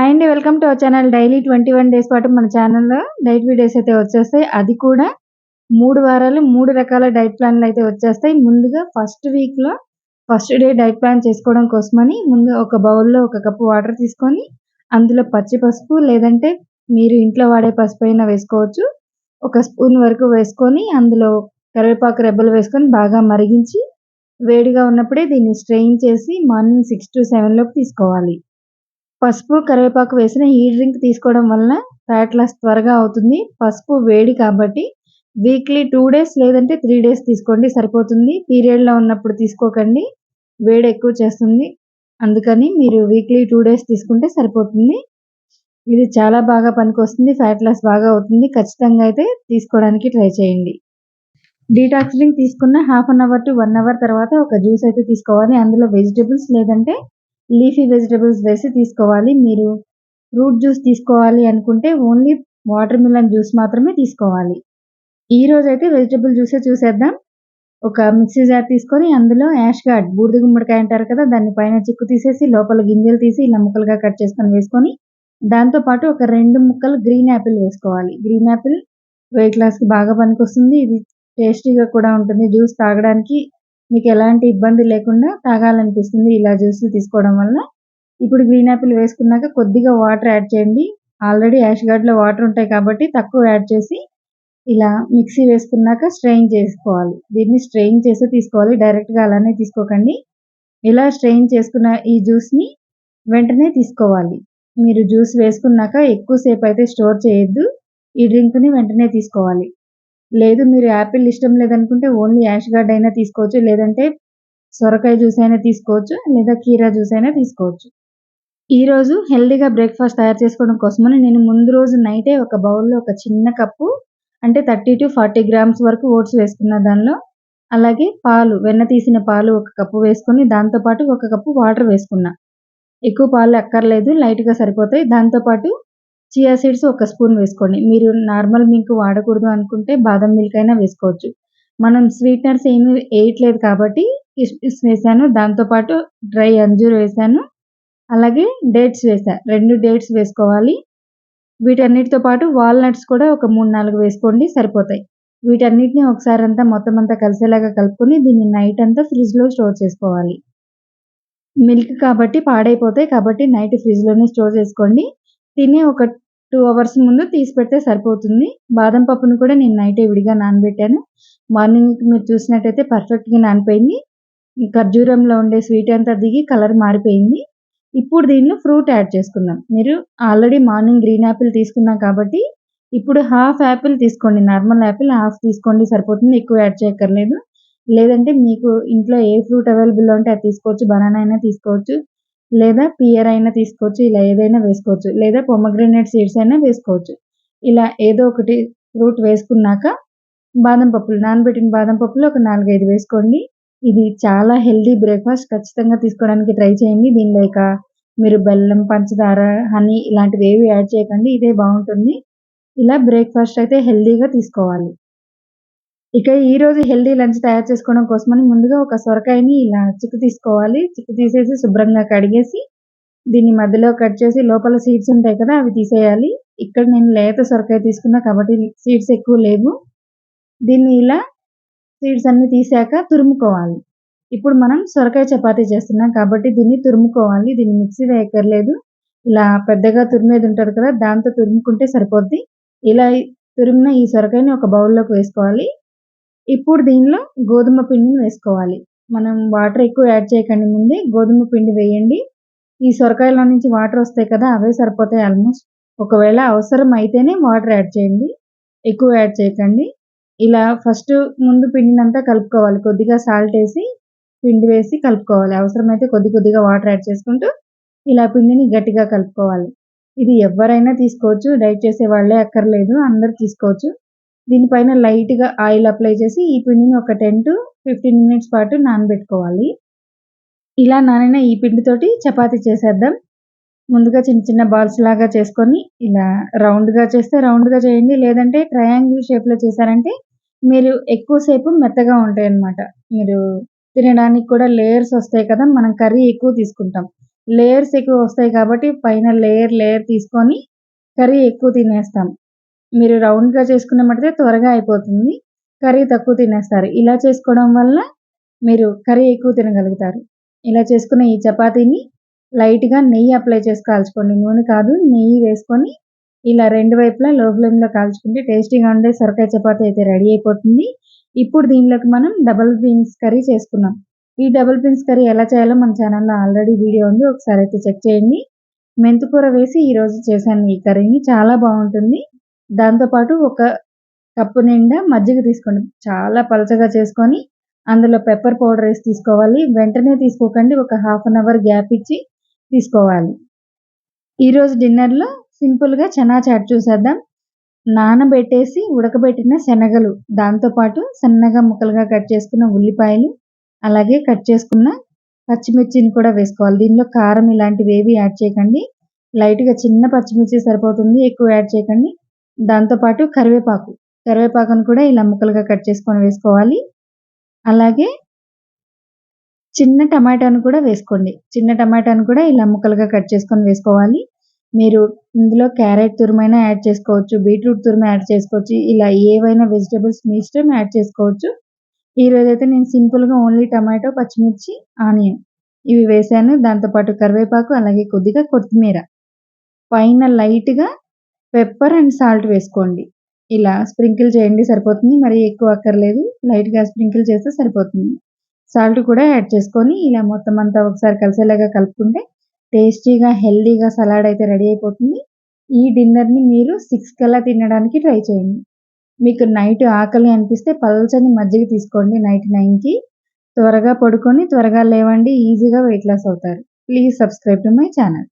Hi అండి. Welcome to our channel. Daily 21 days పాటు మన ఛానల్‌లో డైట్ వీడియోస్ అయితే వచ్చేస్తాయి. అది కూడా మూడు వారాలు మూడు రకాల డైట్ ప్లాన్లు అయితే వచ్చేస్తాయి. ముందుగా ఫస్ట్ వీక్‌లో ఫస్ట్ డే డైట్ ప్లాన్ చేసుకోవడం కోసమని ముందు ఒక బౌల్‌లో ఒక కప్పు వాటర్ తీసుకొని, అందులో పచ్చి పసుపు లేదంటే మీరు ఇంట్లో వాడే పసుపు అయినా వేసుకోవచ్చు. ఒక స్పూన్ వరకు వేసుకొని, అందులో కరివేపాకు రెబ్బలు వేసుకొని బాగా మరిగించి, వేడిగా ఉన్నప్పుడే దీన్ని స్ట్రెయిన్ చేసి మార్నింగ్ సిక్స్ టు సెవెన్లోకి తీసుకోవాలి. పసుపు, కరివేపాకు వేసిన ఈ డ్రింక్ తీసుకోవడం వలన ఫ్యాట్ లాస్ త్వరగా అవుతుంది. పసుపు వేడి కాబట్టి వీక్లీ టూ డేస్ లేదంటే త్రీ డేస్ తీసుకోండి సరిపోతుంది. పీరియడ్‌లో ఉన్నప్పుడు తీసుకోకండి. వేడి ఎక్కువ చేస్తుంది. అందుకని మీరు వీక్లీ టూ డేస్ తీసుకుంటే సరిపోతుంది. ఇది చాలా బాగా పనికొస్తుంది. ఫ్యాట్ లాస్ బాగా అవుతుంది. ఖచ్చితంగా అయితే తీసుకోవడానికి ట్రై చేయండి. డీటాక్స్ డ్రింక్ తీసుకున్న half an hour to one hour తర్వాత ఒక జ్యూస్ అయితే తీసుకోవాలి. అందులో వెజిటేబుల్స్ లేదంటే లీఫీ వెజిటబుల్స్ వేసి తీసుకోవాలి. మీరు ఫ్రూట్ జ్యూస్ తీసుకోవాలి అనుకుంటే ఓన్లీ వాటర్ మిలన్ జ్యూస్ మాత్రమే తీసుకోవాలి. ఈరోజైతే వెజిటబుల్ జ్యూసే చూసేద్దాం. ఒక మిక్సీ జార్ తీసుకొని అందులో యాష్ గార్డ్ బూడిద గుమ్మడికాయ అంటారు కదా! దాన్ని పైన చిక్కు తీసేసి లోపల గింజలు తీసి ఇలా ముక్కలుగా కట్ చేసుకొని వేసుకొని, దాంతో పాటు ఒక రెండు ముక్కలు గ్రీన్ యాపిల్ వేసుకోవాలి. గ్రీన్ యాపిల్ వెయిట్ లాస్‌కి బాగా పనికొస్తుంది. ఇది టేస్టీగా కూడా ఉంటుంది. జ్యూస్ తాగడానికి మీకు ఎలాంటి ఇబ్బంది లేకుండా తాగాలనిపిస్తుంది ఇలా జ్యూస్ తీసుకోవడం వల్ల. ఇప్పుడు గ్రీన్ యాపిల్ వేసుకున్నాక కొద్దిగా వాటర్ యాడ్ చేయండి. ఆల్రెడీ యాష్ గార్డ్‌లో వాటర్ ఉంటాయి కాబట్టి తక్కువ యాడ్ చేసి, ఇలా మిక్సీ వేసుకున్నాక స్ట్రెయిన్ చేసుకోవాలి. దీన్ని స్ట్రెయిన్ చేసే తీసుకోవాలి. డైరెక్ట్‌గా అలానే తీసుకోకండి. ఇలా స్ట్రెయిన్ చేసుకున్న ఈ జ్యూస్‌ని వెంటనే తీసుకోవాలి. మీరు జ్యూస్ వేసుకున్నాక ఎక్కువ సేపు అయితే స్టోర్ చేయొద్దు. ఈ డ్రింక్‌ని వెంటనే తీసుకోవాలి. లేదు మీరు యాపిల్ ఇష్టం లేదనుకుంటే ఓన్లీ యాష్ గార్డ్ అయినా తీసుకోవచ్చు. లేదంటే సొరకాయ జ్యూస్ అయినా తీసుకోవచ్చు. లేదా కీరా జ్యూస్ అయినా తీసుకోవచ్చు. ఈరోజు హెల్తీగా బ్రేక్‌ఫాస్ట్ తయారు చేసుకోవడం కోసమని నేను ముందు రోజు నైటే ఒక బౌల్‌లో ఒక చిన్న కప్పు అంటే 30-40 గ్రామ్స్ వరకు ఓట్స్ వేసుకున్న దానిలో, అలాగే పాలు వెన్న తీసిన పాలు ఒక కప్పు వేసుకొని దాంతో పాటు ఒక కప్పు వాటర్ వేసుకున్నా. ఎక్కువ పాలు అక్కర్లేదు. లైట్‌గా సరిపోతాయి. దాంతో పాటు చియా సీడ్స్ ఒక స్పూన్ వేసుకోండి. మీరు నార్మల్ మిల్క్ వాడకూడదు అనుకుంటే బాదం మిల్క్ అయినా వేసుకోవచ్చు. మనం స్వీట్నర్స్ ఏమి వేయట్లేదు కాబట్టి కిస్మిస్ వేసాను దాంతో పాటు డ్రై అంజూర్ వేసాను అలాగే డేట్స్ వేసాను రెండు డేట్స్ వేసుకోవాలి. వీటన్నిటితో పాటు వాల్‌నట్స్ కూడా ఒక 3, 4 వేసుకోండి సరిపోతాయి. వీటన్నిటిని ఒకసారి అంతా మొత్తం అంతా కలిసేలాగా కలుపుకొని దీన్ని నైట్ అంతా ఫ్రిడ్జ్‌లో స్టోర్ చేసుకోవాలి. మిల్క్ కాబట్టి పాడైపోతాయి. కాబట్టి నైట్ ఫ్రిడ్జ్‌లోనే స్టోర్ చేసుకోండి. తినే ఒక టూ అవర్స్ ముందు తీసి పెడితే సరిపోతుంది. బాదం పప్పును కూడా నేను నైటే విడిగా నానబెట్టాను. మార్నింగ్ మీరు చూసినట్టయితే పర్ఫెక్ట్‌గా నానిపోయింది. ఖర్జూరంలో ఉండే స్వీట్ అంతా దిగి కలర్ మారిపోయింది. ఇప్పుడు దీనిలో ఫ్రూట్ యాడ్ చేసుకుందాం. మీరు ఆల్రెడీ మార్నింగ్ గ్రీన్ యాపిల్ తీసుకున్నాం కాబట్టి ఇప్పుడు హాఫ్ యాపిల్ తీసుకోండి. నార్మల్ యాపిల్ హాఫ్ తీసుకోండి సరిపోతుంది. ఎక్కువ యాడ్ చేయక్కర్లేదు. లేదంటే మీకు ఇంట్లో ఏ ఫ్రూట్ అవైలబుల్‌లో ఉంటే అది తీసుకోవచ్చు. బనానా అయినా తీసుకోవచ్చు. లేదా పియర్ అయినా తీసుకోవచ్చు. ఇలా ఏదైనా వేసుకోవచ్చు. లేదా పొమోగ్రానేట్ సీడ్స్ అయినా వేసుకోవచ్చు. ఇలా ఏదో ఒకటి ఫ్రూట్ వేసుకున్నాక బాదం పప్పులు నానబెట్టిన బాదం పప్పులు ఒక 4, 5 వేసుకోండి. ఇది చాలా హెల్దీ బ్రేక్‌ఫాస్ట్ ఖచ్చితంగా తీసుకోవడానికి ట్రై చేయండి. దీనిలో ఇక మీరు బెల్లం, పంచదార, హనీ ఇలాంటివి ఏవి యాడ్ చేయకండి. ఇదే బాగుంటుంది ఇలా బ్రేక్‌ఫాస్ట్ అయితే హెల్దీగా తీసుకోవాలి. ఇక రోజు హెల్తీ లంచ్ తయారు చేసుకోవడం కోసమని ముందుగా ఒక సొరకాయని ఇలా చిక్కు తీసుకోవాలి. చిక్కు తీసేసి శుభ్రంగా కడిగేసి, దీన్ని మధ్యలో కట్ చేసి లోపల సీడ్స్ ఉంటాయి కదా! అవి తీసేయాలి. ఇక్కడ నేను లేత సొరకాయ తీసుకున్నా కాబట్టి సీడ్స్ ఎక్కువ లేవు. దీన్ని ఇలా సీడ్స్ అన్ని తీసాక తురుముకోవాలి. ఇప్పుడు మనం సొరకాయ చపాతీ చేస్తున్నాం కాబట్టి దీన్ని తురుముకోవాలి. దీన్ని మిక్సీ వేయక్కర్లేదు. ఇలా పెద్దగా తురిమేది ఉంటుంది కదా! దాంతో తురుముకుంటే సరిపోద్ది. ఇలా తురిమిన ఈ సొరకాయని ఒక బౌల్‌లోకి వేసుకోవాలి. ఇప్పుడు దీనిలో గోధుమ పిండిని వేసుకోవాలి. మనం వాటర్ ఎక్కువ యాడ్ చేయకండి ముందే. గోధుమ పిండి వేయండి. ఈ సొరకాయలో నుంచి వాటర్ వస్తాయి కదా! అవే సరిపోతాయి ఆల్మోస్ట్. ఒకవేళ అవసరం అయితేనే వాటర్ యాడ్ చేయండి. ఎక్కువ యాడ్ చేయకండి. ఇలా ఫస్ట్ ముందు పిండినంతా కలుపుకోవాలి. కొద్దిగా సాల్ట్ వేసి పిండి వేసి కలుపుకోవాలి. అవసరమైతే కొద్ది కొద్దిగా వాటర్ యాడ్ చేసుకుంటూ ఇలా పిండిని గట్టిగా కలుపుకోవాలి. ఇది ఎవ్వరైనా తీసుకోవచ్చు. డైట్ చేసే వాళ్ళే అక్కర్లేదు. అందరు తీసుకోవచ్చు. దీనిపైన లైట్‌గా ఆయిల్ అప్లై చేసి ఈ పిండిని ఒక 10-15 మినిట్స్ పాటు నానబెట్టుకోవాలి. ఇలా నానిన ఈ పిండితోటి చపాతీ చేసేద్దాం. ముందుగా చిన్న చిన్న బాల్స్ లాగా చేసుకొని ఇలా రౌండ్‌గా చేస్తే రౌండ్‌గా చేయండి. లేదంటే ట్రయాంగిల్ షేప్‌లో చేశారంటే మీరు ఎక్కువ సేపు మెత్తగా ఉంటాయన్నమాట. మీరు తినడానికి కూడా లేయర్స్ వస్తాయి కదా! మనం కర్రీ ఎక్కువ తీసుకుంటాం. లేయర్స్ ఎక్కువ వస్తాయి కాబట్టి పైన లేయర్ లేయర్ తీసుకొని కర్రీ ఎక్కువ తినేస్తాం మీరు రౌండ్గా చేసుకునే మట్టితే త్వరగా అయిపోతుంది. కర్రీ తక్కువ తినేస్తారు. ఇలా చేసుకోవడం వల్ల మీరు కర్రీ ఎక్కువ తినగలుగుతారు. ఇలా చేసుకున్న ఈ చపాతీని లైట్గా నెయ్యి అప్లై చేసి కాల్చుకోండి. నూనె కాదు నెయ్యి వేసుకొని ఇలా రెండు వైపులా లో ఫ్లేమ్లో కాల్చుకుంటే టేస్టీగా ఉండే సొరకాయ చపాతీ అయితే రెడీ అయిపోతుంది. ఇప్పుడు దీనిలోకి మనం డబుల్ బీన్స్ కర్రీ చేసుకున్నాం. ఈ డబుల్ బీన్స్ కర్రీ ఎలా చేయాలో మన ఛానల్లో ఆల్రెడీ వీడియో ఉంది. ఒకసారి అయితే చెక్ చేయండి. మెంతికూర వేసి ఈరోజు చేశాను ఈ కర్రీని. చాలా బాగుంటుంది. దాంతోపాటు ఒక కప్పు నిండా మజ్జిగ తీసుకోండి. చాలా పలచగా చేసుకొని అందులో పెప్పర్ పౌడర్ వేసి తీసుకోవాలి. వెంటనే తీసుకోకండి. ఒక హాఫ్ అన్ అవర్ గ్యాప్ ఇచ్చి తీసుకోవాలి. ఈరోజు డిన్నర్లో సింపుల్గా చనా చాట్ చూసేద్దాం. నానబెట్టేసి ఉడకబెట్టిన శనగలు దాంతోపాటు సన్నగా ముక్కలుగా కట్ చేసుకున్న ఉల్లిపాయలు అలాగే కట్ చేసుకున్న పచ్చిమిర్చిని కూడా వేసుకోవాలి. దీనిలో కారం ఇలాంటివి ఏవి యాడ్ చేయకండి. లైట్గా చిన్న పచ్చిమిర్చి సరిపోతుంది. ఎక్కువ యాడ్ చేయకండి. దాంతోపాటు కరివేపాకు. కరివేపాకును కూడా ఇలా ముక్కలుగా కట్ చేసుకొని వేసుకోవాలి. అలాగే చిన్న టమాటాను కూడా వేసుకోండి. చిన్న టమాటాను కూడా ఇలా ముక్కలుగా కట్ చేసుకొని వేసుకోవాలి. మీరు ఇందులో క్యారెట్ తురుమైనా యాడ్ చేసుకోవచ్చు బీట్రూట్ తురుము యాడ్ చేసుకోవచ్చు ఇలా ఏవైనా వెజిటేబుల్స్ మీ ఇష్టం యాడ్ చేసుకోవచ్చు. ఈరోజు అయితే నేను సింపుల్గా ఓన్లీ టమాటో పచ్చిమిర్చి ఆనియన్ ఇవి వేసాను. దాంతోపాటు కరివేపాకు అలాగే కొద్దిగా కొత్తిమీర. పైన లైట్గా పెప్పర్ అండ్ సాల్ట్ వేసుకోండి. ఇలా స్ప్రింకిల్ చేయండి సరిపోతుంది. మరి ఎక్కువ అక్కర్లేదు. లైట్గా స్ప్రింకిల్ చేస్తే సరిపోతుంది. సాల్ట్ కూడా యాడ్ చేసుకొని ఇలా మొత్తం అంతా ఒకసారి కలిసేలాగా కలుపుకుంటే టేస్టీగా హెల్దీగా సలాడ్ అయితే రెడీ అయిపోతుంది. ఈ డిన్నర్ని మీరు సిక్స్ కల్లా తినడానికి ట్రై చేయండి. మీకు నైట్ ఆకలి అనిపిస్తే పల్చని మజ్జిగ తీసుకోండి నైట్ నైన్కి. త్వరగా పడుకొని త్వరగా లేవండి ఈజీగా వెయిట్ లాస్ అవుతారు. Please subscribe to my channel.